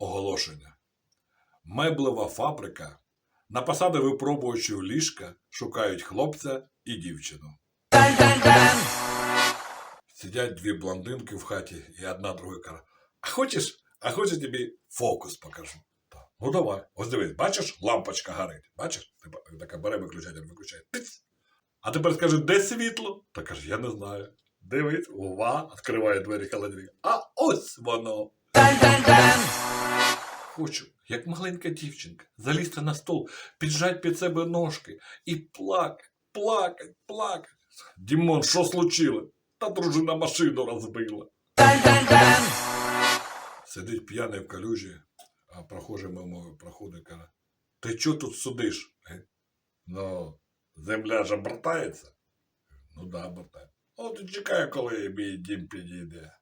Оголошення. Меблева фабрика на посади випробуючого ліжка шукають хлопця і дівчину. Сидять дві блондинки в хаті, і одна другої каже: А хочеш, а хочеш тобі фокус покажу? Та, Ну давай. Ось дивись, бачиш, лампочка горить. Бачиш? Така бере виключатель, виключає. Тиць. А тепер скажи, де світло? Та каже, я не знаю. Дивись, ува, відкриває двері холодильника. А ось воно. Хочу, як маленька дівчинка, залізти на стол, піджать під себе ножки і плакать, плакать, плакать. Дімон, що случилось? Та дружина машину розбила. Сидить п'яний в калюжі, а прохожий мимо проходить каже, ти чого тут сидиш? Е, Ну, земля ж обертається. Ну да, обертається. От чекаю, коли мій дім підійде.